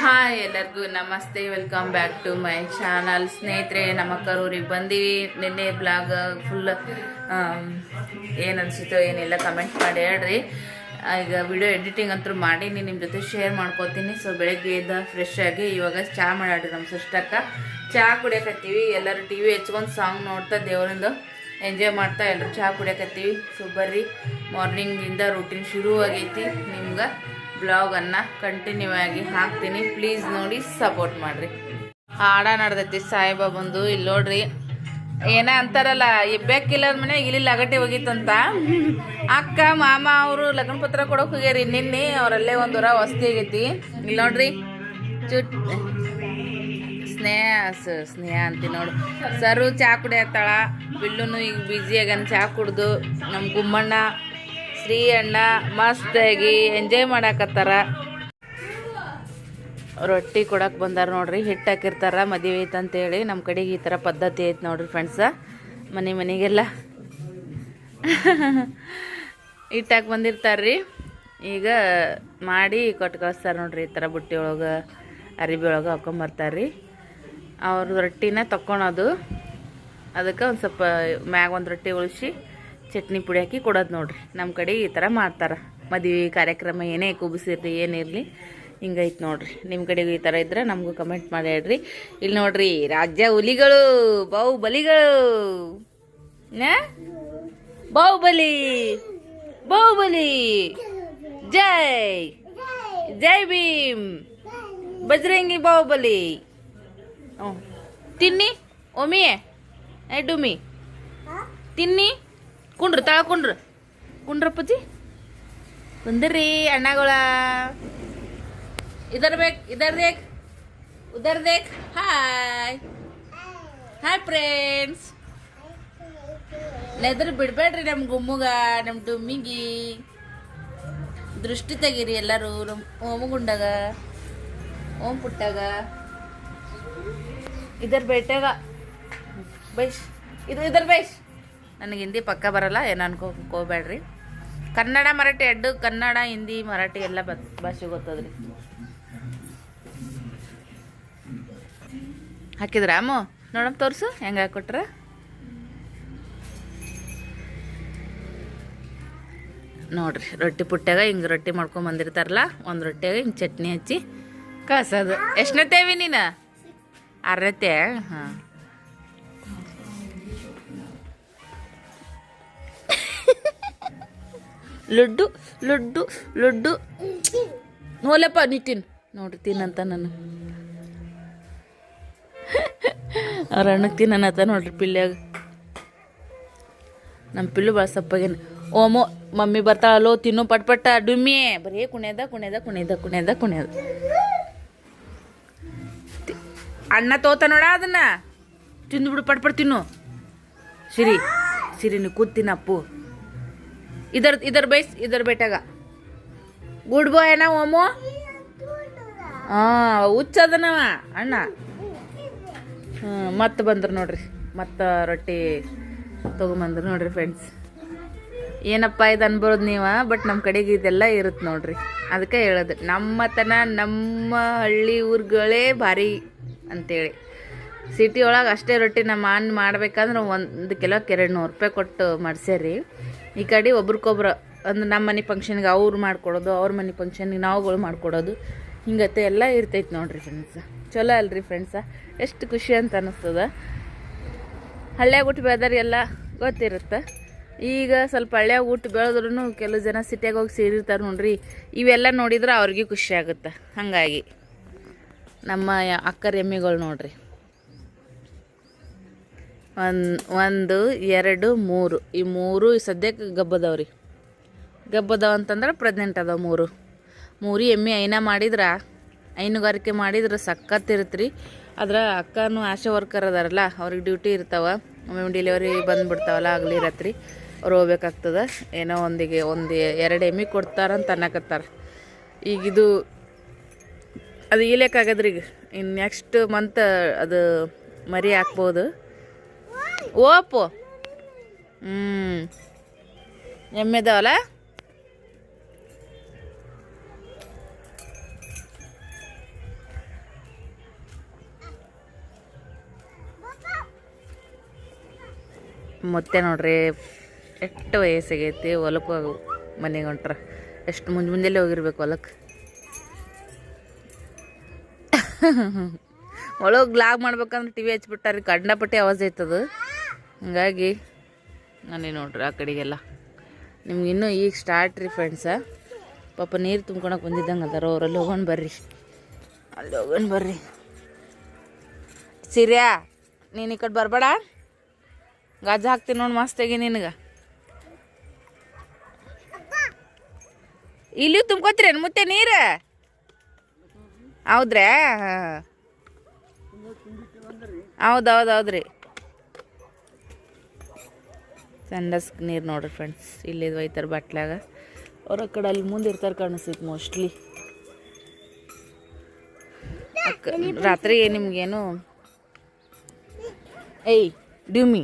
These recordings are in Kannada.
ಹಾಯ್ ಎಲ್ಲರಿಗೂ ನಮಸ್ತೆ. Welcome back to my channel ಸ್ನೇಹಿತರೆ, ನಮ್ಮ ಊರಿಗೆ ಬಂದೀವಿ. ನಿನ್ನೆ ಬ್ಲಾಗ್ ಫುಲ್ ಏನು ಅನಿಸುತ್ತೋ ಏನಿಲ್ಲ ಕಮೆಂಟ್ ಮಾಡಿ ಹೇಳ್ರಿ. ಈಗ ವಿಡಿಯೋ ಎಡಿಟಿಂಗ್ ಅಂತೂ ಮಾಡೀನಿ ನಿಮ್ಮ ಜೊತೆ ಶೇರ್ ಮಾಡ್ಕೋತೀನಿ. ಸೊ ಬೆಳಗ್ಗೆ ಎದ್ದ ಫ್ರೆಶ್ ಆಗಿ ಇವಾಗ ಚಹಾ ಮಾಡಾಡ್ರಿ ನಮ್ಮ ಸಿಸ್ಟಕ್ಕ ಚಹಾ ಕುಡಿಯಕತ್ತೀವಿ. ಎಲ್ಲರೂ ಟಿ ವಿ ಹೆಚ್ಕೊಂಡು ಸಾಂಗ್ ನೋಡ್ತಾ ದೇವರಿಂದು ಎಂಜಾಯ್ ಮಾಡ್ತಾ ಎಲ್ಲರೂ ಚಹಾ ಕುಡಿಯಕತ್ತೀವಿ. ಸೊ ಬರ್ರಿ. ಮಾರ್ನಿಂಗಿಂದ ರೂಟೀನ್ ಶುರು ಆಗೈತಿ ನಿಮ್ಗೆ. ಬ್ಲಾಗನ್ನು ಕಂಟಿನ್ಯೂ ಆಗಿ ಹಾಕ್ತೀನಿ. ಪ್ಲೀಸ್ ನೋಡಿ ಸಪೋರ್ಟ್ ಮಾಡಿರಿ. ಹಾಡ ನಡ್ದೈತಿ ಸಾಯಿಬಾಬಂದು. ಇಲ್ಲಿ ನೋಡ್ರಿ, ಏನ ಅಂತಾರಲ್ಲ ಬೆಕ್ಕಿಲ್ಲದ ಮನೆ ಇಲ್ಲಿ ಲಗಟಿ ಹೋಗಿತ್ತಂತ? ಅಕ್ಕ, ಮಾಮ, ಅವರು ಲಗ್ನ ಪತ್ರ ಕೊಡೋಕೆ ಹೋಗ್ಯಾರಿ ನಿನ್ನೆ. ಅವರಲ್ಲೇ ಒಂದು ವರ ವಸ್ತಿ ಆಗೈತಿ. ಇಲ್ಲಿ ನೋಡ್ರಿ, ಚುಟ್ ಸ್ನೇಹ ಸ್ನೇಹ ಅಂತೀನಿ ನೋಡು. ಸರು ಚಾ ಕುಡಿಯತ್ತಾಳ. ಬಿಲ್ಲುನು ಈಗ ಬ್ಯುಸಿ ಆಗ ಚಾ ಕುಡ್ದು. ನಮ್ಮ ಗುಮ್ಮಣ್ಣ ಶ್ರೀ ಅಣ್ಣ ಮಸ್ತಾಗಿ ಎಂಜಾಯ್ ಮಾಡಾಕತ್ತಾರ. ರೊಟ್ಟಿ ಕೊಡಕ್ಕೆ ಬಂದಾರ ನೋಡ್ರಿ ಹಿಟ್ಟು ಹಾಕಿರ್ತಾರ ಮದುವೆ ಐತೆ ಅಂತೇಳಿ. ನಮ್ಮ ಕಡೆಗೆ ಈ ಥರ ಪದ್ಧತಿ ಐತೆ ನೋಡ್ರಿ ಫ್ರೆಂಡ್ಸ ಮನೆ ಮನೆಗೆಲ್ಲ ಹಿಟ್ಟಾಕಿ ಬಂದಿರ್ತಾರ್ರಿ. ಈಗ ಮಾಡಿ ಕೊಟ್ಟು ಕಳಿಸ್ತಾರೆ ನೋಡ್ರಿ ಈ ಥರ ಬುಟ್ಟಿ ಒಳಗೆ, ಅರಿಬಿ ಒಳಗೆ ಹಾಕೊಂಬರ್ತಾರ್ರಿ ಅವ್ರ ರೊಟ್ಟಿನ ತಕ್ಕೊಳೋದು. ಅದಕ್ಕೆ ಒಂದು ಸ್ವಲ್ಪ ಮ್ಯಾಗ ಒಂದು ರೊಟ್ಟಿ ಉಳಿಸಿ ಚಟ್ನಿ ಪುಡಿ ಹಾಕಿ ಕೊಡೋದು ನೋಡ್ರಿ. ನಮ್ಮ ಕಡೆ ಈ ಥರ ಮಾಡ್ತಾರೆ. ಮದುವೆ ಕಾರ್ಯಕ್ರಮ ಏನೇ ಕುಬಿಸಿರ್ಲಿ, ಏನಿರಲಿ, ಹಿಂಗೈತೆ ನೋಡ್ರಿ. ನಿಮ್ಮ ಕಡೆ ಈ ಥರ ಇದ್ರೆ ನಮಗೂ ಕಮೆಂಟ್ ಮಾಡಿ ಹೇಳ್ರಿ. ಇಲ್ಲಿ ನೋಡ್ರಿ, ರಾಜ್ಯ ಹುಲಿಗಳು, ಬಾಹುಬಲಿಗಳು? ಬಾಹುಬಲಿ ಬಾಹುಬಲಿ. ಜೈ ಜೈ ಭೀಮ್. ಬಜರಂಗಿ ಬಾಹುಬಲಿ. ಹ್ಞೂ ತಿನ್ನಿ, ಒಮಿಯೇ ಡುಮಿ. ಡುಮ್ಮಿ ತಿನ್ನಿ. ಕುಂಡ್ರು, ತಳ ಕುಂಡ್ರು. ಕುಂಡ್ರಪ್ಪಜ್ಜಿ ಕುಂದ್ರಿ, ಅಣ್ಣಗಳ. ಇದರ್ ಬೇಕ್, ಇದರ್ ದೇಕ್ ಉದರ್ ಹಾಯ್ ಹಾಯ್ ಫ್ರೆಂಡ್ಸ್ ನೆದ್ರ ಬಿಡ್ಬೇಡ್ರಿ ನಮ್ಮ ಗುಮ್ಮುಗ ನಮ್ಮ ಡುಮ್ಮಿಗಿ. ದೃಷ್ಟಿ ತೆಗೀರಿ ಎಲ್ಲರೂ ನಮ್ಮ ಓಮಗುಂಡಾಗ ಓಂ ಪುಟ್ಟಾಗ. ಇದರ್ ಬೇಟಾಗ ಬೈಶ್, ಇದು ಇದರ್ ಬೈಶ್. ನನಗೆ ಹಿಂದಿ ಪಕ್ಕ ಬರಲ್ಲ ಏನು ಅನ್ಕೋಬೇಡ್ರಿ ಕನ್ನಡ ಮರಾಠಿ ಎಡ್ಡು ಕನ್ನಡ, ಹಿಂದಿ, ಮರಾಠಿ ಎಲ್ಲ ಬ ಭಾಷೆ ಗೊತ್ತದ್ರಿ. ಹಾಕಿದ್ರ ಅಮ್ಮ? ನೋಡಮ್ ತೋರ್ಸು, ಹೆಂಗೆ ಹಾಕೊಟ್ರ? ನೋಡ್ರಿ, ರೊಟ್ಟಿ ಪುಟ್ಟಾಗ ಹಿಂಗೆ ರೊಟ್ಟಿ ಮಾಡ್ಕೊಂಡು ಬಂದಿರ್ತಾರಲ್ಲ, ಒಂದು ರೊಟ್ಟಿಯಾಗ ಹಿಂಗೆ ಚಟ್ನಿ ಹಚ್ಚಿ ಕಳ್ಸೋದು ಎಷ್ಟನೇತೇವಿ ನೀನು? ಆರನೇತೆ ಹಾಂ. ಲಡ್ಡು ಲಡ್ಡು ಲಡ್ಡು. ನೋಲಪ್ಪ ನೀ ತಿನ್ ನೋಡ್ರಿ ತಿನ್ನಂತ ನಾನು. ಅವ್ರ ಅಣ್ಣಗೆ ತಿನ್ನನತ್ತ ನೋಡ್ರಿ ಪಿಲ್ಯಾಗ ನಮ್ಮ ಪಿಲ್ಲು ಭಾಳ ಸಪ್ಪಾಗೇನು. ಓಮೋ, ಮಮ್ಮಿ ಬರ್ತಾಳಲ್ಲೋ ತಿನ್ನು, ಪಟ್, ಪಟ್ಟ, ಡುಮ್ಮಿ. ಬರೀ ಕುಣ್ಯದ ಕುಣ್ಯದ ಕುಣ್ಯದ ಕುಣ್ಯದ ಕುಣ್ಯದ. ಅಣ್ಣ ತೋತ ನೋಡ ಅದನ್ನ. ತಿಂದು ಪಟ್ ಪಟ್, ತಿನ್ನು. ಸಿರಿ ಸಿರಿ, ನೀ ಕೂತಿನ ಅಪ್ಪು ಇದರ್ ಇದರ ಬೈಸ್ ಇದರ ಬೇಟಾಗ ಗುಡ್ ಬಾಯ್ ಅಣ್ಣ ಓಮು? ಹಾಂ, ಹುಚ್ಚದನವ ಅಣ್ಣ. ಹ್ಞೂ ಮತ್ತೆ ಬಂದ್ರು ನೋಡ್ರಿ, ಮತ್ತೆ ರೊಟ್ಟಿ ತೊಗೊಂಬಂದ್ರು ನೋಡ್ರಿ ಫ್ರೆಂಡ್ಸ್ ಏನಪ್ಪ ಇದು ಅನ್ಬೋದು ನೀವು ಬಟ್ ನಮ್ಮ ಕಡೆಗೆ ಇದೆಲ್ಲ ಇರುತ್ತೆ ನೋಡ್ರಿ. ಅದಕ್ಕೆ ಹೇಳೋದು, ನಮ್ಮತನ ನಮ್ಮ ಹಳ್ಳಿ ಊರುಗಳೇ ಭಾರಿ ಅಂತೇಳಿ. ಸಿಟಿ ಒಳಗೆ ಅಷ್ಟೇ ರೊಟ್ಟಿ ನಮ್ಮ ಅಣ್ಣ ಮಾಡ್ಬೇಕಂದ್ರೆ ಒಂದು ಕಿಲೋಕ್ಕೆ ಎರಡು ನೂರು ರೂಪಾಯಿ ಕೊಟ್ಟು ಮಾಡ್ಸ್ಯಾರಿ. ಈ ಕಡೆ ಒಬ್ರಿಗೊಬ್ರು, ಅಂದ್ರೆ ನಮ್ಮ ಮನೆ ಫಂಕ್ಷನ್ಗೆ ಅವ್ರು ಮಾಡ್ಕೊಡೋದು, ಅವ್ರ ಮನೆ ಫಂಕ್ಷನ್ಗೆ ನಾವುಗಳು ಮಾಡ್ಕೊಡೋದು. ಹಿಂಗತ್ತೆ ಎಲ್ಲ ಇರ್ತೈತೆ ನೋಡಿರಿ ಫ್ರೆಂಡ್ಸ ಚಲೋ ಅಲ್ರಿ ಫ್ರೆಂಡ್ಸ ಎಷ್ಟು ಖುಷಿ ಅಂತ ಅನ್ನಿಸ್ತದ ಹಳ್ಳ್ಯಾಗ ಊಟ ಬೆಳೆದವ್ರಿಗೆಲ್ಲ ಗೊತ್ತಿರುತ್ತೆ. ಈಗ ಸ್ವಲ್ಪ ಹಳ್ಳ್ಯಾಗ ಊಟ ಬೆಳೆದ್ರೂ ಕೆಲವು ಜನ ಸಿಟಿಯಾಗ ಹೋಗಿ ಸೇರಿರ್ತಾರೆ ನೋಡ್ರಿ. ಇವೆಲ್ಲ ನೋಡಿದ್ರೆ ಅವ್ರಿಗೆ ಖುಷಿ ಆಗುತ್ತೆ. ಹಾಗಾಗಿ ನಮ್ಮ ಅಕ್ಕರ ಎಮ್ಮಿಗಳು ನೋಡ್ರಿ. ಒಂದು ಒಂದು, ಎರಡು, ಮೂರು. ಈ ಮೂರು ಸದ್ಯಕ್ಕೆ ಗಬ್ಬದವ್ರಿ. ಗಬ್ಬದವ ಅಂತಂದ್ರೆ ಪ್ರೆಗ್ನೆಂಟ್ ಅದಾವ ಮೂರು. ಮೂರು ಎಮ್ಮೆ ಐನ ಮಾಡಿದ್ರೆ ಹೈನುಗಾರಿಕೆ ಮಾಡಿದ್ರೆ ಸಖತ್ತಿರುತ್ತೆ ರೀ ಆದ್ರೆ ಅಕ್ಕನೂ ಆಶಾ ವರ್ಕರ್ ಅದಾರಲ್ಲ, ಅವ್ರಿಗೆ ಡ್ಯೂಟಿ ಇರ್ತಾವೆ. ಒಮ್ಮೆ ಡೆಲಿವರಿ ಬಂದುಬಿಡ್ತಾವಲ್ಲ, ಆಗಲಿ ರಾತ್ರಿ ಅವ್ರು ಹೋಗ್ಬೇಕಾಗ್ತದೆ. ಏನೋ ಒಂದಿಗೆ ಒಂದು ಎರಡು ಎಮ್ಮೆ ಕೊಡ್ತಾರಂತ ಅನ್ನಕತ್ತಾರೆ. ಈಗ ಇದು, ಅದು ಈಗ. ಇನ್ನು ನೆಕ್ಸ್ಟ್ ಮಂತ್ ಅದು ಮರಿ ಹಾಕ್ಬೋದು. ಓಪು. ಹ್ಞೂ ಎಮ್ಮೆದವಲ್ಲ ಮತ್ತೆ ನೋಡ್ರಿ, ಎಷ್ಟು ವಯಸ್ಸಾಗೈತಿ ಹೊಲಕ್ಕೆ ಹೋಗು ಮನೆಗೆ ಹೊಂಟ್ರ. ಎಷ್ಟು ಮುಂಜೆ ಮುಂದೆಲ್ಲೇ ಹೋಗಿರ್ಬೇಕು ಹೊಲಕ್ಕೆ ಒಳಗೆ ಲಾಗ್ ಮಾಡ್ಬೇಕಂದ್ರೆ ಟಿ ವಿ ಹಚ್ಬಿಟ್ಟಾರಿ, ಕಂಡಪಟ್ಟಿ ಆವಾಜ್ ಐತದು. ಹಂಗಾಗಿ ನಾನೇ ನೋಡ್ರಿ ಆ ಕಡೆಗೆಲ್ಲ. ನಿಮ್ಗೆ ಇನ್ನೂ ಈಗ ಸ್ಟಾರ್ಟ್ ರೀ ಫ್ರೆಂಡ್ಸ ಪಾಪ ನೀರು ತುಂಬ್ಕೊಳಕ್ಕೆ ಬಂದಿದ್ದಂಗೆ ಅದಾರ, ಅವ್ರಲ್ಲಿ ಹೋಗೋಣ ಬರ್ರಿ. ಅಲ್ಲಿ ಹೋಗೋಣ ಬರ್ರಿ. ಸೀರ್ಯಾ, ನೀನು ಈ ಕಡೆ ಬರಬೇಡ. ಗಾಜ ಹಾಕ್ತೀನಿ ನೋಡಿ ಮಸ್ತಾಗಿ ನಿನಗೆ. ಇಲ್ಲಿ ತುಂಬ್ಕೊತೀರೇನು ಮತ್ತೆ ನೀರು? ಹೌದ್ರಾ? ಹೌದು ಹೌದು, ಹೌದ್ರಿ. ಸಂಡಸ್ ನೀರು ನೋಡ್ರಿ ಫ್ರೆಂಡ್ಸ್ ಇಲ್ಲಿ ಒಯ್ತಾರೆ ಬಟ್ಲಾಗ. ಅವ್ರ ಕಡೆ ಅಲ್ಲಿ ಮುಂದೆ ಇರ್ತಾರೆ ಕಾಣಿಸ್ತೈತಿ ಮೋಸ್ಟ್ಲಿ ರಾತ್ರಿ ನಿಮ್ಗೇನು? ಏಯ್, ಡ್ಯೂಮಿ,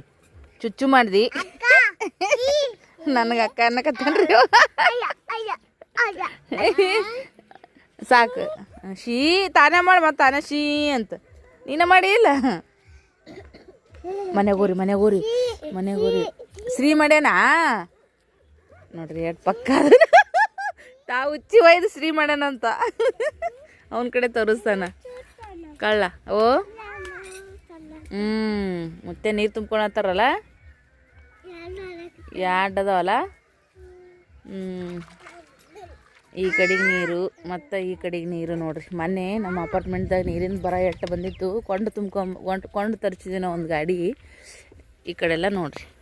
ಚುಚ್ಚು ಮಾಡ್ದಿ? ನನಗೆ ಅಕ್ಕ ಅನ್ನಕತ್ತನ್ರಿ ಸಾಕು. ಶೀ, ತಾನೇ ಮಾಡಿ ಮತ್ತೆ ತಾನೇ ಶೀ ಅಂತ. ನೀನ ಮಾಡಿ ಇಲ್ಲ ಮನೆಗೋರಿ ಮನೆಗೋರಿ ಮನೆಗೋರಿ ಶ್ರೀ ಮಡೇನಾ? ನೋಡ್ರಿ ಎರಡು ಪಕ್ಕ. ತಾ ಉಚ್ಚಿ ಒಯ್ದು ಶ್ರೀ ಮಾಡ್ಯಾನಂತ ಅವನ ಕಡೆ ತೋರಿಸ್ತಾನ. ಕಳ್ಳ. ಓ? ಹ್ಞೂ ಮತ್ತೆ ನೀರು ತುಂಬ್ಕೊಳತ್ತಾರಲ್ಲ? ಎರಡು ಅದಾವಲ್ಲ? ಹ್ಞೂ ಈ ಕಡೆಗೆ ನೀರು, ಮತ್ತು ಈ ಕಡೆಗೆ ನೀರು ನೋಡ್ರಿ. ಮೊನ್ನೆ ನಮ್ಮ ಅಪಾರ್ಟ್ಮೆಂಟ್ದಾಗ ನೀರಿನ ಬರ ಎಟ್ಟ ಬಂದಿತ್ತು. ಕೊಂಡು ತುಂಬ್ಕೊಂಡ್, ಕೊಂಡು ಕೊಂಡು ಒಂದು ಗಾಡಿ. ಈ ಕಡೆಲ್ಲ ನೋಡ್ರಿ.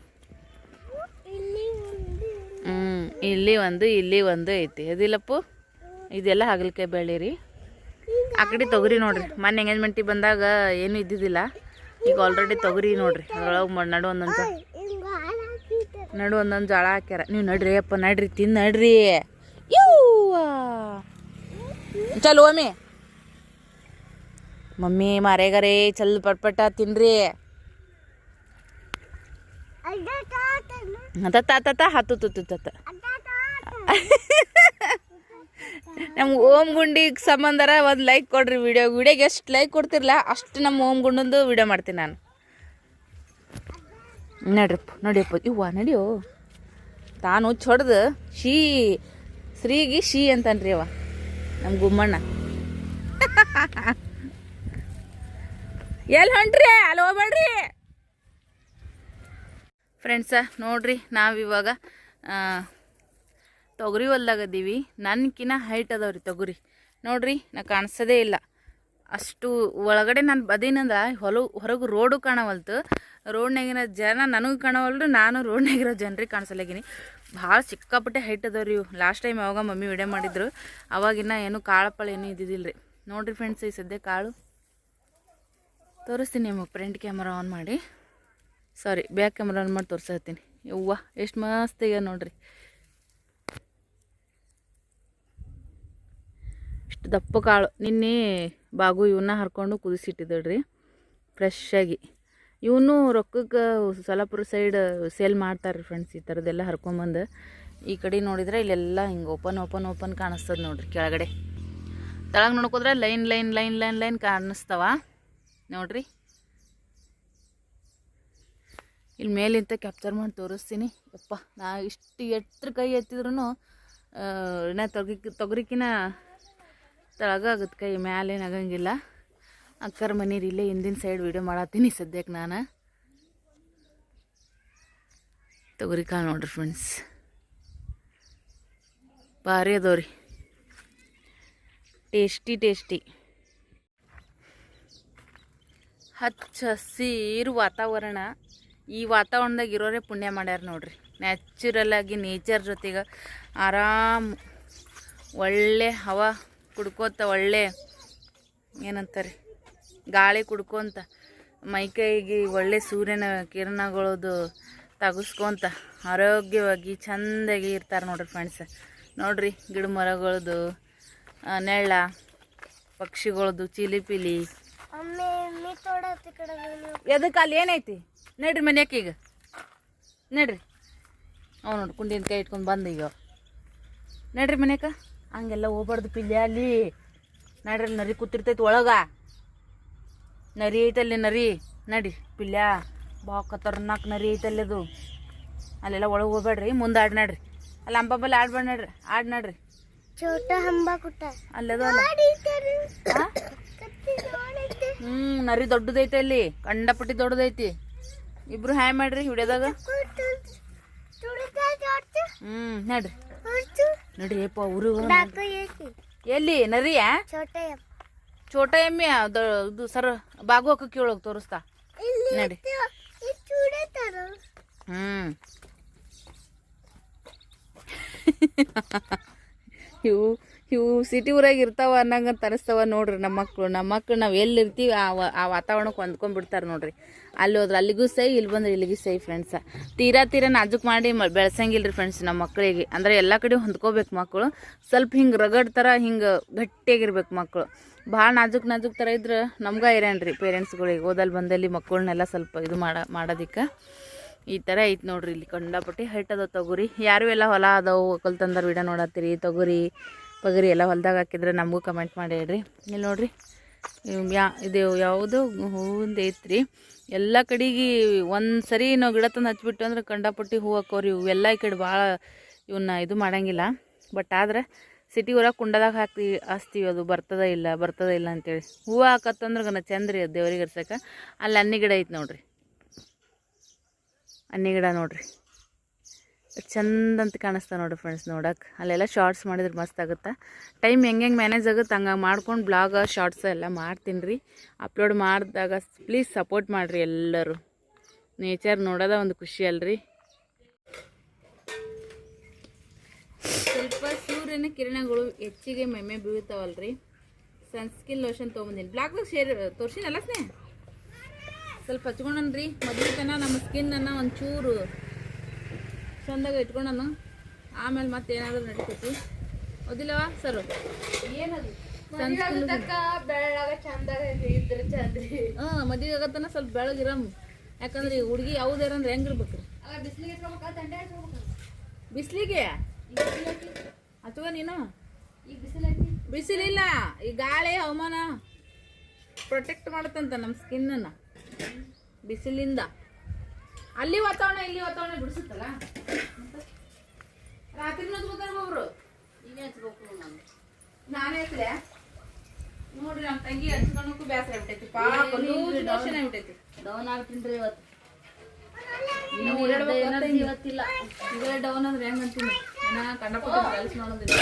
ಇಲ್ಲಿ ಒಂದು ಇಲ್ಲಿ ಒಂದು ಐತಿ. ಅದಿಲ್ಲಪ್ಪು? ಇದೆಲ್ಲ ಹಾಗಲಕಾಯಿ ಬೆಳೆ ರೀ. ಆ ಕಡೆ ತೊಗರಿ ನೋಡ್ರಿ. ಮೊನ್ನೆ ಎಂಗೇಜ್ಮೆಂಟಿಗೆ ಬಂದಾಗ ಏನು ಇದ್ದಿದ್ದಿಲ್ಲ. ಈಗ ಆಲ್ರೆಡಿ ತೊಗರಿ ನೋಡ್ರಿ. ಅದ್ರೊಳಗೆ ನಡು ಒಂದೊಂದು ನಡು ಒಂದೊಂದು ಜೋಳ ಹಾಕ್ಯಾರ. ನೀವು ನಡ್ರಿ ಅಪ್ಪ ನಡ್ರಿ ತಿನ್ ನಡ್ರಿ. ಚಲೋ ಮಮ್ಮಿ ಮಮ್ಮಿ ಮಾರೇಗರೇ ಚಲ್ ಪಟ್ಪಟ್ಟ ತಿನ್ರಿ. ಅತ್ತ ತಾತ. ಹತ್ತು ತುತ್ತ ತತ್ತ ನಮ್ಮ ಓಮ್ ಗುಂಡಿಗೆ ಸಂಬಂಧರ ಒಂದು ಲೈಕ್ ಕೊಡ್ರಿ ವಿಡಿಯೋ ವಿಡಿಯೋಗೆ ಎಷ್ಟು ಲೈಕ್ ಕೊಡ್ತಿರಲ್ಲ ಅಷ್ಟು ನಮ್ಮ ಓಮ್ ಗುಂಡಂದು ವಿಡಿಯೋ ಮಾಡ್ತೀನಿ ನಾನು. ನಡ್ರಪ್ಪ ನಡಿಯಪ್ಪ ಇವ್ವ, ನಡಿಯೋ. ತಾನು ಚೊಡ್ದು ಶೀ, ಶ್ರೀಗಿ ಶೀ ಅಂತನ್ರಿ ಅವ. ನಮ್ಮ ಗುಮ್ಮಣ್ಣ. ಎಲ್ಲಿ ಹೊಂಟ್ರಿ? ಅಲ್ಲಿ ಹೋಗ್ಬೇಡ್ರಿ. ಫ್ರೆಂಡ್ಸ ನೋಡ್ರಿ ನಾವಿವಾಗ ತೊಗರಿ ಹೊಲ್ದಾಗದೀವಿ ನನ್ಕಿನ ಹೈಟ್ ಅದಾವ್ರಿ ತೊಗರಿ. ನೋಡ್ರಿ, ನಾ ಕಾಣಿಸೋದೇ ಇಲ್ಲ. ಅಷ್ಟು ಒಳಗಡೆ ನಾನು ಬದೀನಂದ್ರೆ ಹೊಲ, ಹೊರಗೆ ರೋಡು ಕಾಣವಲ್ತು. ರೋಡ್ನಾಗಿನ ಜನ ನನಗೆ ಕಾಣವಲ್ರು, ನಾನು ರೋಡ್ನಾಗಿರೋ ಜನರಿಗೆ ಕಾಣಿಸಲಾಗಿನಿ ಭಾಳ ಸಿಕ್ಕಾಪಟ್ಟೆ ಹೈಟ್ ಅದಾವ್ರಿ ಇವು. ಲಾಸ್ಟ್ ಟೈಮ್ ಯಾವಾಗ ಮಮ್ಮಿ ವಿಡಿಯೋ ಮಾಡಿದ್ರು. ಅವಾಗಿನ್ನ ಏನು ಕಾಳಪ್ಪಳ ಏನು ಇದ್ದಿದ್ದಿಲ್ಲ ರೀ ನೋಡ್ರಿ ಫ್ರೆಂಡ್ಸ್ ಈ ಸದ್ಯ ಕಾಳು. ತೋರಿಸ್ತೀನಿ ನಿಮಗೆ ಫ್ರಂಟ್ ಕ್ಯಾಮ್ರಾ ಆನ್ ಮಾಡಿ. ಸಾರಿ ಬ್ಯಾಕ್ ಕ್ಯಾಮ್ರಾ ಆನ್ ಮಾಡಿ ತೋರಿಸ್ತೀನಿ ಯವ್ವ, ಎಷ್ಟು ಮಸ್ತ್ ಈಗ ನೋಡ್ರಿ. ಇಷ್ಟು ದಪ್ಪ ಕಾಳು. ನಿನ್ನೆ ಬಾಗು ಇವನ್ನ ಹರ್ಕೊಂಡು ಕುದಿಸಿಟ್ಟಿದ್ದಳ್ರಿ. ಫ್ರೆಶ್ಶಾಗಿ ಇವನು ರೊಕ್ಕಕ್ಕೆ ಸೊಲಾಪುರ ಸೈಡ್ ಸೇಲ್ ಮಾಡ್ತಾರೆ ಫ್ರೆಂಡ್ಸ್ ಈ ಥರದ್ದೆಲ್ಲ ಹರ್ಕೊಂಬಂದು ಈ ಕಡೆ ನೋಡಿದ್ರೆ ಇಲ್ಲೆಲ್ಲ ಹಿಂಗೆ ಓಪನ್ ಓಪನ್ ಓಪನ್ ಕಾಣಿಸ್ತದ ನೋಡ್ರಿ ಕೆಳಗಡೆ. ತಳಗೆ ನೋಡ್ಕೋದ್ರೆ line line line line line ಕಾಣಿಸ್ತವ. ನೋಡ್ರಿ. ಇಲ್ಲಿ ಮೇಲಿಂತ ಕ್ಯಾಪ್ಚರ್ ಮಾಡಿ ತೋರಿಸ್ತೀನಿ. ಯಪ್ಪ, ನಾ ಇಷ್ಟು ಎತ್ತರ ಕೈ ಎತ್ತಿದ್ರು ತೊಗರಿಕಿನ ತೆಳಗಾಗುತ್ತೆ ಕೈ ಮ್ಯಾಲೇನು ಆಗಂಗಿಲ್ಲ. ಅಕ್ಕರ ಮನೀರಿ ಇಲ್ಲೇ ಹಿಂದಿನ ಸೈಡ್ ವಿಡಿಯೋ ಮಾಡತ್ತೀನಿ ಸದ್ಯಕ್ಕೆ ನಾನು. ತೊಗರಿ ಕಾಳು ನೋಡ್ರಿ ಫ್ರೆಂಡ್ಸ್ ಭಾರಿ ಅದಾವ್ರಿ ಟೇಸ್ಟಿ ಟೇಸ್ಟಿ. ಹಚ್ಚ ಹಸಿರು ವಾತಾವರಣ. ಈ ವಾತಾವರಣದಾಗ ಇರೋರೇ ಪುಣ್ಯ ಮಾಡ್ಯಾರ ನೋಡ್ರಿ. ನ್ಯಾಚುರಲ್ ಆಗಿ ನೇಚರ್ ಜೊತೆಗೆ ಆರಾಮ್ ಒಳ್ಳೆ ಹವಾ ಕುಡ್ಕೋತ ಒಳ್ಳೆ ಏನಂತಾರೆ ಗಾಳಿ ಕುಡ್ಕೊಂತ ಮೈಕೈಗೆ ಒಳ್ಳೆ ಸೂರ್ಯನ ಕಿರಣಗಳದು ತಗಸ್ಕೊಂತ ಆರೋಗ್ಯವಾಗಿ ಚಂದಾಗಿ ಇರ್ತಾರೆ ನೋಡ್ರಿ ಫ್ರೆಂಡ್ಸ್ ನೋಡ್ರಿ ಗಿಡ ಮರಗಳದು ನೆಳ್ಳ ಪಕ್ಷಿಗಳದು ಚಿಲಿಪಿಲಿ. ಎದಕ್ಕೆ ಅಲ್ಲಿ ಏನೈತಿ? ನಡ್ರಿ ಮನೆಯಕ್ಕೆ ಈಗ. ನಡ್ರಿ. ಅವ್ ನೋಡಿ ಕುಂಡಿನ ಕೈ ಇಟ್ಕೊಂಡು ಬಂದು ಈಗ. ನಡ್ರಿ ಮನ್ಯಾಕ ಹಂಗೆಲ್ಲ ಹೋಗ್ಬಾರ್ದು ಪಿಲ್ಲೆ ಅಲ್ಲಿ. ನಡ್ರಿ ನರಿ ಕೂತಿರ್ತೈತಿ ಒಳಗೆ. ನರಿ ಐತಲ್ಲಿ ನರಿ. ನಡಿ ಪಿಲ್ಯ ಬಾಕತ್ತರ ನಾಲ್ಕು ನರಿ ಐತಲ್ಲಿ ಅದು. ಅಲ್ಲೆಲ್ಲ ಒಳಗೆ ಹೋಗ್ಬೇಡ್ರಿ ಮುಂದೆ ಆಡ್ ನಡ್ರಿ. ಅಲ್ಲಿ ಅಂಬಾಬಲ್ಲಿ ಆಡ್ಬೇಡ ನಡ್ರಿ ಆಡ್ ನಡ್ರಿ. ಛೋಟ ಹ್ಞೂ ನರಿ ದೊಡ್ಡದೈತೆ ಅಲ್ಲಿ ಕಂಡಪಟ್ಟಿ ದೊಡ್ಡದೈತಿ. ಇಬ್ರು ಹ್ಯಾ ಮಾಡ್ರಿ ಹಿಡಿಯೋದಾಗ? ಹ್ಞೂ ನಡ್ರಿ. ನಡ್ರಿಯಪ್ಪ ಅವರು. ಎಲ್ಲಿ? ನರಿಯ? ಚೋಟ ಎಮ್ಮೆ ಇದು ಸರ್ ಬಾಗು ಹಾಕ ಕೇಳೋಗಿ ತೋರಿಸ್ತಾ. ನಡಿ. ಹ್ಮ್. ಇವು ಇವು ಸಿಟಿ ಊರಾಗ ಇರ್ತಾವ ಅನ್ನಂಗ ಅನಿಸ್ತಾವ ನೋಡ್ರಿ ನಮ್ಮ ಮಕ್ಳು ನಮ್ಮ ಮಕ್ಳು ನಾವು ಎಲ್ಲಿ ಇರ್ತೀವಿ ಆ ಆ ವಾತಾವರಣಕ್ಕೆ ಹೊಂದ್ಕೊಂಡ್ಬಿಡ್ತಾರೆ ನೋಡ್ರಿ. ಅಲ್ಲಿ ಹೋದ್ರೆ ಅಲ್ಲಿಗೂ ಸೈ, ಇಲ್ಲಿ ಬಂದ್ರೆ ಇಲ್ಲಿಗೂ ಸೈ ಫ್ರೆಂಡ್ಸ ತೀರಾ ತೀರಾ ನಾಜುಕ್ ಮಾಡಿ ಬೆಳೆಸಂಗಿಲ್ರಿ ಫ್ರೆಂಡ್ಸ್ ನಮ್ಮ ಮಕ್ಕಳಿಗೆ ಅಂದ್ರೆ ಎಲ್ಲ ಕಡೆ ಹೊಂದ್ಕೋಬೇಕು ಮಕ್ಕಳು ಸ್ವಲ್ಪ ಹಿಂಗೆ ರಗಡ್ ಥರ ಹಿಂಗೆ ಗಟ್ಟಿಯಾಗಿರ್ಬೇಕು ಮಕ್ಕಳು ಭಾಳ ನಾಜುಕ್ ನಾಜುಕ್ ಥರ ಇದ್ರೆ ನಮ್ಗೆ ಇರೇನ್ರಿ ಪೇರೆಂಟ್ಸ್ಗಳಿಗೆ ಓದಲ್ಲಿ ಬಂದಲ್ಲಿ ಮಕ್ಕಳನ್ನೆಲ್ಲ ಸ್ವಲ್ಪ ಇದು ಮಾಡ, ಮಾಡೋದಿಕ್ಕೆ. ಈ ಥರ ಐತೆ ನೋಡ್ರಿ ಇಲ್ಲಿ ಕಂಡಾಪಟ್ಟಿ. ಹೈಟ್ ಅದಾವ ತೊಗರಿ. ಯಾರು ಎಲ್ಲ ಹೊಲ ಅದಾವು ಒಕ್ಕಲ್ತಂದರ್ ವಿಡಿಯೋ ನೋಡತ್ತೀರಿ, ತೊಗರಿ. ಪಗರಿ ಎಲ್ಲ ಹೊಲ್ದಾಗ ಹಾಕಿದ್ರೆ ನಮಗೂ ಕಮೆಂಟ್ ಮಾಡಿ ಹೇಳ್ರಿ. ಇಲ್ಲಿ ನೋಡ್ರಿ ಯಾ ಇದು ಯಾವುದು ಹೂವಿಂದ ಐತ್ರಿ. ಎಲ್ಲ ಕಡೆಗೆ ಒಂದು ಸರಿ ನಾವು ಗಿಡ ತಂದು ಹಚ್ಬಿಟ್ಟು ಅಂದ್ರೆ ಕಂಡಾಪಟ್ಟಿ ಹೂ ಹಾಕೋರಿ ಇವೆಲ್ಲ ಈ ಕಡೆ ಭಾಳ ಇವನ್ನ ಇದು ಮಾಡೋಂಗಿಲ್ಲ. ಬಟ್ ಆದ್ರೆ ಸಿಟಿ ಊರಾಗ ಕುಂಡದಾಗ ಹಾಕ್ತಿ, ಹಚ್ತೀವಿ ಅದು ಬರ್ತದ ಇಲ್ಲ ಬರ್ತದ ಇಲ್ಲ ಅಂತೇಳಿ. ಹೂವು ಹಾಕತ್ತಂದ್ರೆ ಗನ ಚಂದ ರೀ ಅದು ದೇವ್ರಿಗೆ ಇರ್ಸಕ್ಕೆ ಅಲ್ಲಿ ಅನ್ನಿ ಗಿಡ ಐತೆ ನೋಡಿರಿ. ಅನ್ನಿ ಗಿಡ ನೋಡ್ರಿ. ಚಂದ ಅಂತ ಕಾಣಿಸ್ತಾ ನೋಡಿ ಫ್ರೆಂಡ್ಸ್ ನೋಡಕ್ಕೆ ಅಲ್ಲೆಲ್ಲ ಶಾರ್ಟ್ಸ್ ಮಾಡಿದ್ರೆ ಮಸ್ತ್ ಆಗುತ್ತೆ? ಟೈಮ್ ಹೆಂಗೆ ಹೆಂಗೆ ಮ್ಯಾನೇಜ್ ಆಗುತ್ತೆ ಹಂಗೆ ಮಾಡ್ಕೊಂಡು ಬ್ಲಾಗ್ ಶಾರ್ಟ್ಸ್ ಎಲ್ಲ ಮಾಡ್ತೀನಿ ರೀ. ಅಪ್ಲೋಡ್ ಮಾಡಿದಾಗ ಪ್ಲೀಸ್ ಸಪೋರ್ಟ್ ಮಾಡಿರಿ ಎಲ್ಲರೂ. ನೇಚರ್ ನೋಡೋದ ಒಂದು ಖುಷಿ ಅಲ್ರಿ. ಸ್ವಲ್ಪ ಸೂರ್ಯನ ಕಿರಣಗಳು ಹೆಚ್ಚಿಗೆ ಮೆಮ್ಮೆ ಬೀಳ್ತಾವಲ್ರಿ. ಸನ್ಸ್ಕಿನ್ ಲೋಷನ್ ತೊಗೊಂಬಂದೀನಿ. ಬ್ಲಾಗ್ದಾಗ ಶೇರ್ ತೋರಿಸಿನಲ್ಲ ಸ್ನೇಹ? ಸ್ವಲ್ಪ ಹಚ್ಕೊಂಡನ್ರಿ. ಮದುವೆ ತನ ನಮ್ಮ ಸ್ಕಿನ್ನನ್ನು ಒಂಚೂರು ಚಂದಾಗ ಇಟ್ಕೊಂಡನು ಆಮೇಲೆ ಮತ್ತೆ ಏನಾದರೂ ನಡೀತೈತಿ. ಓದಿಲ್ಲವ ಸರ್? ಏನದು? ಹಾಂ ಮದುವೆ ಆಗತ್ತನ ಸ್ವಲ್ಪ ಬೆಳಗಿರಮ್ ಯಾಕಂದ್ರೆ ಈ ಹುಡುಗಿ ಯಾವ್ದಾರಂದ್ರೆ ಹೆಂಗಿರ್ಬೇಕ್ರಿ ಬಿಸಿಲಿಗೆ ಅಥವಾ ನೀನು? ಬಿಸಿಲಿಲ್ಲ. ಈ ಗಾಳಿ ಹವಾಮಾನ ಪ್ರೊಟೆಕ್ಟ್ ಮಾಡುತ್ತಂತ ನಮ್ಮ ಸ್ಕಿನ್ನನ್ನು ಬಿಸಿಲಿಂದ. ಅಲ್ಲಿ ವಾತಾವರಣ ಇಲ್ಲಿ ವಾತಾವರಣ ಬಿಡಿಸುತ್ತಲ್ಲ? ರಾತ್ರಿ ಹಚ್ಬೇಕಾರೆ ಒಬ್ರು ಈಗ ಹಚ್ಬೇಕು ನಾನು. ನಾನೇ ಹಚ್ಲೆ ನೋಡ್ರಿ ನಮ್ಮ ತಂಗಿ ಹಚ್ಕೊಳಕ್ಕೂ ಬೇಸರ ಬಿಟ್ಟೈತಿ ಪಾಪ ಲೂಸ್ ಆಗ್ಬಿಟ್ಟೈತಿ. ಡೌನ್ ಆಗ್ತೀನಿ ಇವತ್ತು. ಇವತ್ತಿಲ್ಲ. ಇದೇ ಡೌನ್ ಅಂದ್ರೆ ಹೆಂಗ್ ಅಂತೀನಿ? ಏನ ಕಂಡಪಟ್ಟ ಕೆಲಸ ನೋಡೋದಿಲ್ಲ.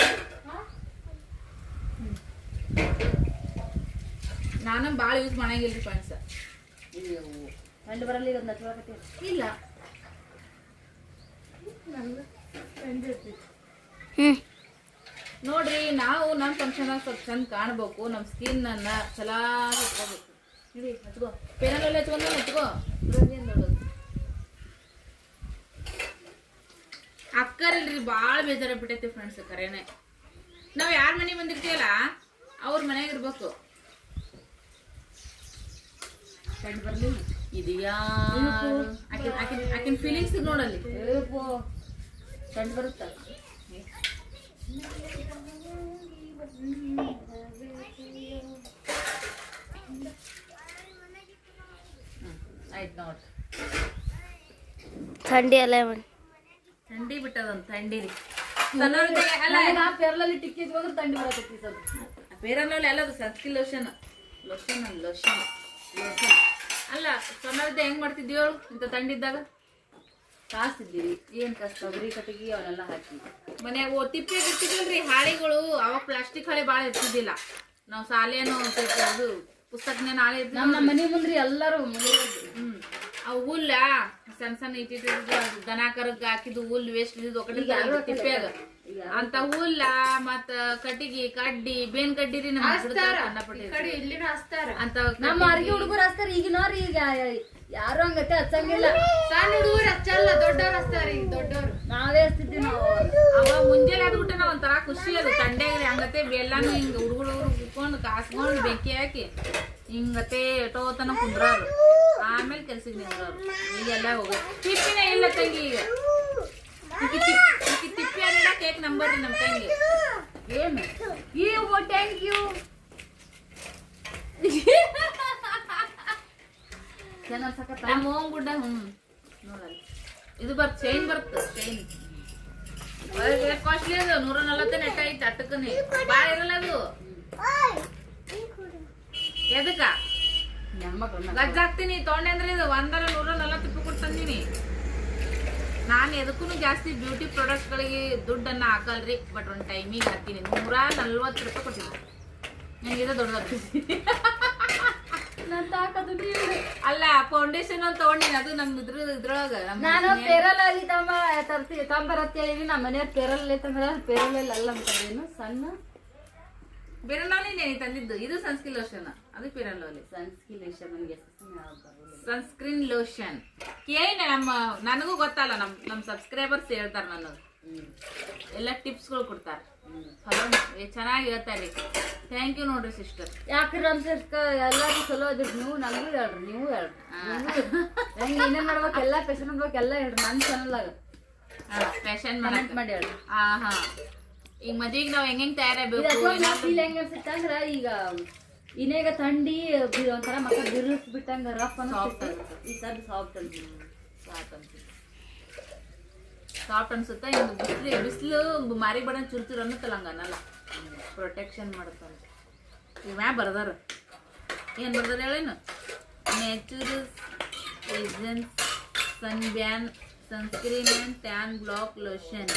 ನಾನು ಭಾಳ ಯೂಸ್ ಮಾಡಂಗಿಲ್ರಿ ಫ್ರೆಂಡ್ಸ್ ಬರಲ್ಲ ಈಗ ಒಂದು ಹಚ್ಕೊಳಕತ್ತೀವಿ ಇಲ್ಲ ನೋಡ್ರಿ ನಾವು ನಮ್ಮ ಫಂಕ್ಷನ್ ಸ್ವಲ್ಪ ಚಂದ ಕಾಣ್ಬೇಕು. ನಮ್ಮ ಸ್ಕಿನ್ ಅನ್ನ ಚೆನ್ನಾಗಿ ಇಟ್ಕೋಬೇಕು. ನೋಡಿ ಹಚ್ಕೋ. ಪೇನಲ್ಲಿ ಹಚ್ಕೊಂಡು ಹಚ್ಕೋ. ಅಕ್ಕರಿಲ್ರಿ ಭಾಳ ಬೇಜಾರ ಬಿಟ್ಟೈತಿ ಫ್ರೆಂಡ್ಸ್ ಕರೆನೆ. ನಾವು ಯಾರ ಮನೆಗೆ ಬಂದಿರ್ತೀವಲ್ಲ ಅವ್ರ ಮನೆಗಿರ್ಬೇಕು ಇರ್ಬೇಕು. ಕಂಡು ಬರಲಿ. ಇದು ಯಾರು? ಆಕಿನ ಫೀಲಿಂಗ್ಸ್ ನೋಡಲ್ಲಿ. ಕಂಡು ಬರುತ್ತಲ್ಲ ಆಯ್ತು ನೋಡ್ರಿ ಥಂಡಿ ಅಲ್ಲ ಥಂಡಿ ಬಿಟ್ಟದೊಂದು ಥಂಡಿ ರೀ. ಪೇರಲಲ್ಲಿ ಟಿಕ್ಕಿದ್ವಿ ಅಂದ್ರೆ ಥಂಡಿ ಬರತೈತಿ ಸರ್ ಪೇರಲಲ್ಲಿ ಎಲ್ಲದು ಅದು ಸಸ್ಕಿ ಲೋಷನ್ ಲೋಷನ್ ಲೋಷನ್ ಲೋಷನ್ ಅಲ್ಲ ಸಮಯದ ಹೆಂಗ್ ಮಾಡ್ತಿದ್ವಿ ಇಂತ ಇಂಥ ತಂಡಿದ್ದಾಗ? ಕಾಸ್ತಿದ್ದೀವಿ. ಏನು ಕಷ್ಟ ಬರೀ ಕಟ್ಟಿಗೆ ಅವನ್ನೆಲ್ಲ ಹಾಕಿ. ಮನ್ಯಾಗ ಓ ತಿಪ್ಪೆ ಇರ್ತಿದ್ವಲ್ರಿ ಹಾಳಿಗಳು ಅವಾಗ ಪ್ಲಾಸ್ಟಿಕ್ ಹಾಳೆ ಬಾಳ ಇರ್ತಿದ್ದಿಲ್ಲ ನಾವು ಶಾಲೆನೋ ಅದು ಪುಸ್ತಕನೇ ನಾಳೆ ನಮ್ಮ ಮನೆ ಮುಂದ್ರಿ ಎಲ್ಲರೂ ಹ್ಮ್. ಅವು ಹುಲ್ಲ ಸಣ್ಣ ಸಣ್ಣ ಇಟ್ಟಿಟ್ಟು ದನ ಕರಗ್ ಹಾಕಿದ್ದು ಹುಲ್ ವೇಸ್ಟ್ ಇದ್ದು ಒಕ್ಕಡೆ ತಿಪ್ಪ್ಯಾಗ ಅಂತ ಹುಲ್ಲ ಮತ್ತ ಕಟ್ಟಿಗೆ ಕಡ್ಡಿ ಬೇನ್ ಕಡ್ಡಿ ರೀ ನಮ್ಮ ಅಂತ ನಮ್ಮ ಅರ್ಗಿ ಹುಡುಗರು ಹಚ್ತಾರೆ ಈಗಿನವ್ರು ಈಗ ಯಾರು ಹಂಗತೆ ಹಚ್ಚಂಗಿಲ್ಲ. ಸಣ್ಣ ಹುಡುಗರು ಹಚ್ಚಲ್ಲ ದೊಡ್ಡವ್ರು ಹಚ್ತಾರೆ ಈಗ ದೊಡ್ಡವ್ರು. ನಾವೇ ಹಚ್ತಿದ್ವಿ ನಾವು. ಅವ ಮುಂಜಾನೆ ಆದ್ಬಿಟ್ಟ ನಾವ್ ಒಂಥರ ಖುಷಿ ಅದು ತಂಡೆಗ್ರಿ ಹಂಗತೆ ಬೆಲ್ಲಾನು ಹಿಂಗ ಹುಡುಗರು ಕುತ್ಕೊಂಡು ಕಾಸ್ಕೊಂಡು ಬೆಂಕಿ ಹಾಕಿ. ಹಿಂಗತೆ ಎಟೋತನ ಕುಂದ್ರಾರು. ಆಮೇಲೆ ಕೆಲ್ಸಕ್ಕೆ ನಿಂದ್ರಾರು. ಈಗೆಲ್ಲ ಹೋಗ ಟಿಪ್ಪಿನ ಇಲ್ಲ ತಂಗಿ ಈಗ. ಈಕಿ ತಿಪ್ಪಿ ಅನ್ನೋಣ ಕೇಕ್ ನಂಬರ್ ನಮ್ಮ ತಂಗಿ. ಏನು? ಈ ಥ್ಯಾಂಕ್ ಯು ಚಾನಲ್ ಸಕತ್ತ ನಮ್ಮ ಹ್ಞೂ ನೋಡಲ್ಲ. ಇದು ಬರ್ತ ಚೈನ್ ಬರ್ತ ಚೈನ್ ಕಾಸ್ಟ್ಲಿ ಅದು ನೂರ ನಲವತ್ತು ನೆಟ್ಟ ಐತಿ ಅಟ್ಟಕ್ಕನೆ ಭಾಳ ಇರಲ್ಲ ಅದು. ಎದಕ್ಕ? ಲಜ್ಜ ಹಾಕ್ತೀನಿ ತೊಗೊಂಡೆ ಅಂದ್ರೆ ಇದು ಒಂದರ ನೂರ ನಲ್ವತ್ತು ರೂಪಾಯಿ ಕೊಟ್ಟು ತಂದೀನಿ. ನಾನು ಎದಕ್ಕೂ ಜಾಸ್ತಿ ಬ್ಯೂಟಿ ಪ್ರಾಡಕ್ಟ್ಗಳಿಗೆ ದುಡ್ಡನ್ನ ಹಾಕಲ್ರಿ ಬಟ್ ಒಂದು ಟೈಮಿಗೆ ಹಾಕ್ತೀನಿ. ನೂರ ನಲ್ವತ್ತು ರೂಪಾಯಿ ಕೊಟ್ಟಿದ್ದೆ. ನನಗೆ ಇದು ನೀವು ಅಲ್ಲ ಫೌಂಡೇಶನ್ ಅಂತ ತಗೊಂಡಿನಿ. ಅದು ನಮ್ ಇದ್ರ ಇದ್ರೊಳಗ ನಾನು ಪೇರಲ್ ಅಲ್ಲಿ ತಮ್ಮ ತರ್ತಿ ತಂಬರತ್ ಹೇಳಿವಿ ನಮ್ಮ ಮನೆಯವ್ರ ಪೇರಲ್ ಐತಂದ್ರ ಪೇರಲ್ ಅಲ್ಲ ಅಂತ ಸಣ್ಣ ಬಿರಲಾಲಿ ನೀ ತಂದಿದ್ದು. ಇದು ಸನ್ಸ್ಕ್ರೀನ್ ಲೋಷನ್. ಅದು ಪಿರಲೋಲಿ ಸನ್ಸ್ಕ್ರೀನ್ ಲೋಷನ್ ನನಗೆ ಸನ್ಸ್ಕ್ರೀನ್ ಲೋಷನ್. ಕೇಳಿನ ನಮ್ಮ ನನಗೂ ಗೊತ್ತಲ್ಲ ನಮ್ಮ ನಮ್ಮ ಸಬ್ಸ್ಕ್ರೈಬರ್ಸ್ ಹೇಳ್ತಾರೆ ನನಗೆ ಎಲ್ಲ ಟಿಪ್ಸ್ಗಳು ಕೊಡ್ತಾರೆ. ಚೆನ್ನಾಗಿ ಹೇಳ್ತಾರೆ ಥ್ಯಾಂಕ್ ಯು ನೋಡ್ರಿ ಸಿಸ್ಟರ್ ಯಾಕ್ರಿ ನಮ್ಮ ಸಿಸ್ಟರ್ ಎಲ್ಲರೂ ಚಲೋ ಅದ್ರಿ ನೀವು ನನಗೂ ಹೇಳ್ರಿ ನೀವು ಹೇಳ್ರಿ. ಹೆಂಗೆ ಏನೇನು ಮಾಡ್ಬೇಕು ಎಲ್ಲ ಪೇಷನ್ ಮಾಡ್ಬೇಕು ಎಲ್ಲ ಹೇಳ್ರಿ. ನನ್ನ ಚಾನಲ್ದಾಗ ಫ್ಯಾಷನ್ ಕಮೆಂಟ್ ಮಾಡಿ ಹೇಳ್ರಿ. ಹಾಂ ಹಾ. ಈಗ ಮದ್ವಿಗೆ ನಾವ್ ಹೆಂಗ್ ತಯಾರಾಗಬೇಕು? ಅಂದ್ರ ಈಗ ಇನ್ನೇಗ ಥಂಡಿ ಒಂಥರ ಮಕ್ಕ ಬಿರುಸ್ ಬಿಟ್ಟಂಗ ರಫ್ ಅನ್ಸುತ್ತೆ. ಈ ಸದ್ ಸಾಫ್ಟ್ ಅನ್ಸುತ್ತೆ. ಸಾಫ್ಟ್ ಅನ್ಸುತ್ತೆ. ಇನ್ನು ಬಿಸಿಲು ಬಿಸಿಲು ಮಾರಿ ಬಡ ಚುರು ಚುರು ಅನ್ನತ್ತಲ್ಲ ಹಂಗ ಪ್ರೊಟೆಕ್ಷನ್ ಮಾಡುತ್ತಂತ ಈಗ ಮ್ಯಾ ಬರ್ದಾರ. ಏನು ಬರ್ದಾರ ಹೇಳೇನು naturals agents sun ban sunscreen and tan block lotion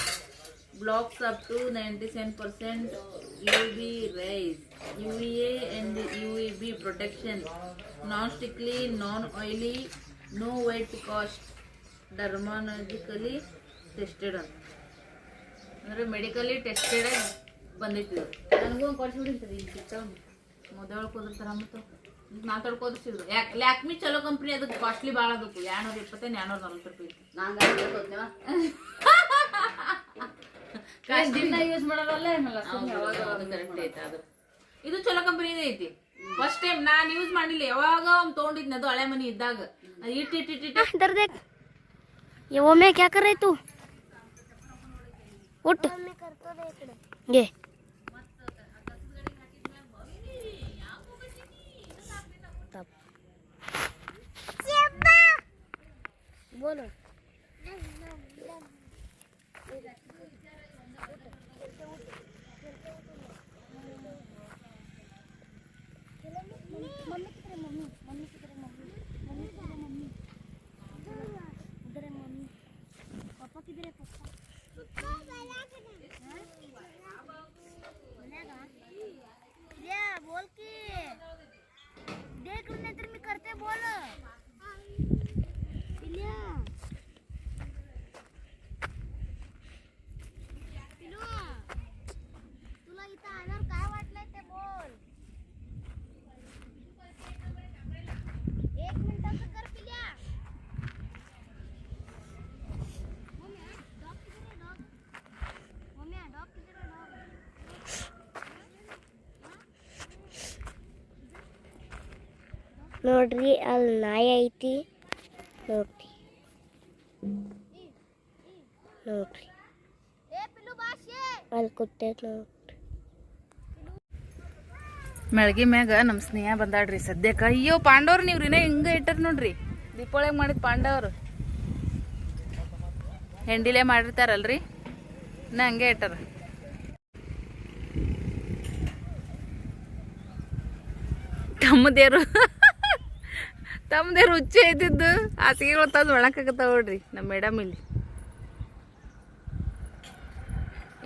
blocks up to ninety seven percent U B and U protection. Non-stickly, E B protection non stickly non oily no white cast dermatologically tested ಅಂತ ಅಂದರೆ ಮೆಡಿಕಲಿ ಟೆಸ್ಟೆಡ್ ಬಂದಿತ್ತು ನನಗೂ ಒಂದು ಕೊಡ್ಸ್ಬಿಡಿಂತದ ಈಗ ಸಿಗ್ತಾವ ಮೊದಲು ಕುದಿರ್ತಾರ ಮತ್ತು? ಮಾತಾಡ್ಕೋದ್ರಿಸಿದ್ರು ಯಾಕೆ ಲ್ಯಾಕ್ಮಿ ಚಲೋ ಕಂಪ್ನಿ ಅದಕ್ಕೆ ಕಾಸ್ಟ್ಲಿ ಭಾಳ ಅದಕ್ಕೆ ಎರಡ್ನೂರ ಇಪ್ಪತ್ತೈದು ಎರಡ್ನೂರ ನಲ್ವತ್ತು ರೂಪಾಯಿ. ನಂಗೆ ದಿನ ಯೂಸ್ ಮಾಡೋದಲ್ಲ ಏನಲ್ಲ ಸುಮ್ಮನೆ ಯಾವಾಗ ಅದು ಕರೆಕ್ಟ್ ಐತೆ ಅದು ಇದು ಚಲೋ ಕಂಪ್ನಿದೇ ಐತಿ ಫಸ್ಟ್ ಟೈಮ್ ನಾನು ಯೂಸ್ ಮಾಡಿಲ್ಲ ಯಾವಾಗ ಅವ್ನು ತೊಗೊಂಡಿದ್ನ ಅದು ಹಳೆ ಮನಿ ಇದ್ದಾಗ ಅದು ಇಟ್ಟು ಇಟ್ಟು ಇಟ್ಟು ಇಟ್ಟು इधर देख ये वो मैं क्या कर रही तू उठ ये तब बोलो ನೋಡ್ರಿ ಅಲ್ಲಿ ನಾಯಿ ಐತಿ. ನೋಡ್ರಿ. ನೋಡ್ರಿ. ಅಲ್ಲಿ ಕುತ್ತೆ ನೋಡ್ರಿ. ಮೆಳಗಿ ಮ್ಯಾಗ ನಮ್ಮ ಸ್ನೇಹ ಬಂದಾಡ್ರಿ ಸದ್ಯಕ್ಕೆ. ಅಯ್ಯೋ, ಪಾಂಡವ್ರು ನೀವು ರೀನೇ ಹಿಂಗೆ ಇಟ್ಟರ್ ನೋಡ್ರಿ? ದೀಪಾವಳಿಗೆ ಮಾಡಿದ ಪಾಂಡವ್ರು. ಹೆಂಡಿಲೆ ಮಾಡಿರ್ತಾರಲ್ರಿ? ಇನ್ನ ಹಂಗೆ ಇಟ್ಟಾರ. ತಮ್ಮದೇರು ತಮ್ಮದೇರು ರುಚಿ ಇದ್ದಿದ್ದು. ಹಾಸಿಗೆಗಳು ತಂದು ಒಳಕಾಗತ್ತಾವ ನೋಡ್ರಿ ನಮ್ಮ ಮೇಡಮ್ ಇಲ್ಲಿ.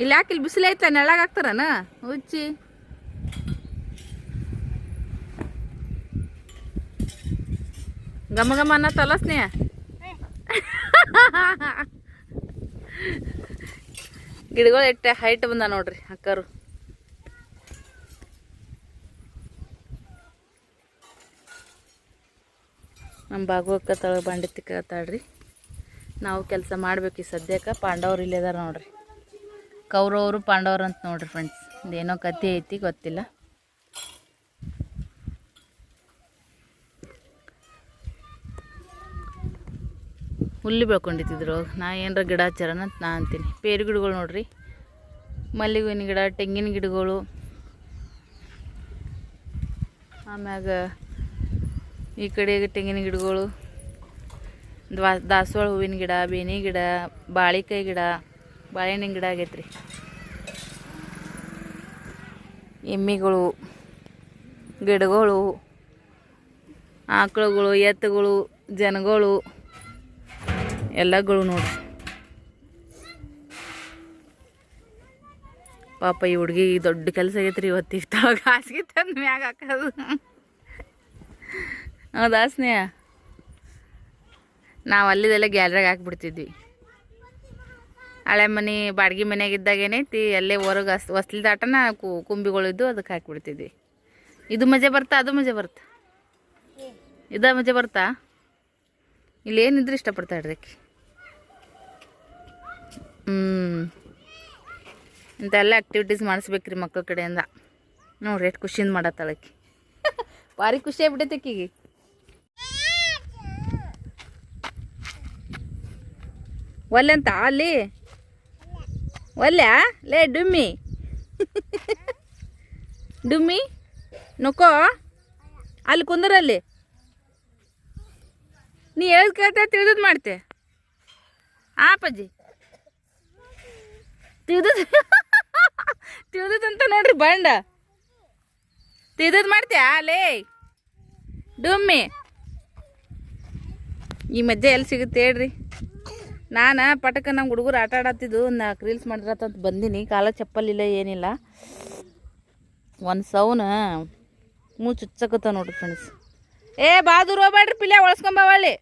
ಇಲ್ಲಿ ಯಾಕೆ ಇಲ್ಲಿ ಬಿಸಿಲು ಐತ ನೆಳಗ್ ಹಾಕ್ತಾರನ? ಹುಚ್ಚಿ ಗಮ ಗಮ ಅನ್ನ ಸ್ನೇಹ. ಗಿಡಗಳು ಎಟ್ಟೆ ಹೈಟ್ ಬಂದ ನೋಡ್ರಿ ಅಕ್ಕರು. ನಮ್ಮ ಬಾಗುವಕ್ಕ ತಳ ಬಂಡಿ ತಿಕ್ಕತ್ತಾಳ್ರಿ ನಾವು ಕೆಲಸ ಮಾಡ್ಬೇಕು ಈ ಸದ್ಯಕ್ಕೆ. ಪಾಂಡವ್ರು ಇಲ್ಲೇ ಅದಾರ ನೋಡ್ರಿ. ಕೌರವರು ಪಾಂಡವ್ರು ಅಂತ ನೋಡ್ರಿ ಫ್ರೆಂಡ್ಸ್ ಇದೇನೋ ಕತೆ ಐತಿ ಗೊತ್ತಿಲ್ಲ. ಹುಲ್ಲು ಬೆಳ್ಕೊಂಡಿತ್ತಿದ್ರು ನಾ ಏನರ ಗಿಡ ಹಚ್ಚಾರನ ಅಂತ ನಾ ಅಂತೀನಿ. ಪೇರು ಗಿಡಗಳು ನೋಡ್ರಿ. ಮಲ್ಲಿಗೆ ಹೂವಿನ ಗಿಡ, ತೆಂಗಿನ ಗಿಡಗಳು. ಆಮ್ಯಾಗ ಈ ಕಡೆ ತೆಂಗಿನ ಗಿಡಗಳು, ದ್ವಾ, ದಾಸವಾಳ ಹೂವಿನ ಗಿಡ, ಬೇನಿ ಗಿಡ, ಬಾಳಿಕಾಯಿ ಗಿಡ, ಬಾಳೆಹಣ್ಣಿನ ಗಿಡ ಆಗೈತ್ರಿ. ಎಮ್ಮಿಗಳು, ಗಿಡಗಳು, ಆಕಳುಗಳು, ಎತ್ತುಗಳು, ಜನಗಳು, ಎಲ್ಲಗಳು ನೋಡ್ರಿ. ಪಾಪ ಈ ಹುಡುಗಿ ದೊಡ್ಡ ಕೆಲಸ ಆಗೈತ್ರಿ ಇವತ್ತು ಇಷ್ಟೊಳಗೆ ಹಾಸಿಗೆ ತಂದು ಮ್ಯಾಗ ಹಾಕೋದು. ಹೌದಾ ಸ್ನೇಹ? ನಾವು ಅಲ್ಲಿದೆಲ್ಲ ಗ್ಯಾಲ್ರಾಗ ಹಾಕ್ಬಿಡ್ತಿದ್ವಿ. ಹಳೆ ಮನೆ, ಬಾಡ್ಗೆ ಮನ್ಯಾಗ ಇದ್ದಾಗ ಏನೈತಿ, ಅಲ್ಲೇ ಹೊರಗೆ ಅಸ್, ಹೊಸ್ಲಿ ದಾಟನ ಕುಂಬಿಗಳಿದ್ದು ಅದಕ್ಕೆ ಹಾಕ್ಬಿಡ್ತಿದ್ವಿ. ಇದು ಮಜೆ ಬರ್ತಾ, ಅದು ಮಜೆ ಬರ್ತಾ? ಇದ ಮಜೆ ಬರ್ತಾ? ಇಲ್ಲಿ ಏನಿದ್ರೆ ಇಷ್ಟಪಡ್ತಾಳ್ರಿ ಇಡ್ರಿ ಹ್ಞೂ ಇಂಥೆಲ್ಲ ಆ್ಯಕ್ಟಿವಿಟೀಸ್ ಮಾಡಿಸ್ಬೇಕ್ರಿ ಮಕ್ಕಳ ಕಡೆಯಿಂದ. ನೋಡ್ರಿ ಎಷ್ಟು ಖುಷಿಯಿಂದ ಮಾಡತ್ತಾಳಕ್ಕೆ ಭಾರಿ ಖುಷಿ ಆಗ್ಬಿಟ್ಟೈತೆ ಆಕಿಗೆ ಒಲ್ಲೆಂತ ಅಲ್ಲಿ? ಒಲ್ಲೆ ಲೇ, ಡುಮ್ಮಿ. ಡುಮ್ಮಿ, ನುಕೋ. ಅಲ್ಲಿ ಕುಂದರಲ್ಲಿ ನೀ ಹೇಳ್ದು ಕೇಳ್ತಾ ತಿಳಿದ್ ಮಾಡ್ತೆ. ಆ, ಅಪ್ಪಾಜಿ. ತಿಳಿದ್ ಅಂತ ನೋಡ್ರಿ ಬಂಡ. ತಿಳಿದ್ ಮಾಡ್ತೀಯ ಲೇ. ಡುಮ್ಮಿ. ಈ ಮಧ್ಯೆ ಎಲ್ಲಿ ಸಿಗುತ್ತೆ ಹೇಳ್ರಿ. ನಾನು ಪಟಕ ನಮ್ಮ ಹುಡುಗರು ಆಟ ಆಡತ್ತಿದ್ದು ನಾಲ್ಕು ರೀಲ್ಸ್ ಮಾಡಿರತ್ತಂತ ಬಂದೀನಿ. ಕಾಲ ಚಪ್ಪಲಿಲ್ಲ, ಏನಿಲ್ಲ. ಒಂದು ಸೌನ ಮೂ ಚುಚ್ಚಕತ್ತ ನೋಡ್ರಿ ಫ್ರೆಂಡ್ಸ್ ಏ ಬಾದೂರ್ ಹೋಗ್ಬೇಡ್ರಿ, ಪಿಲ್ಯ ಒಳಸ್ಕೊಂಬಾವಳ್ಳಿ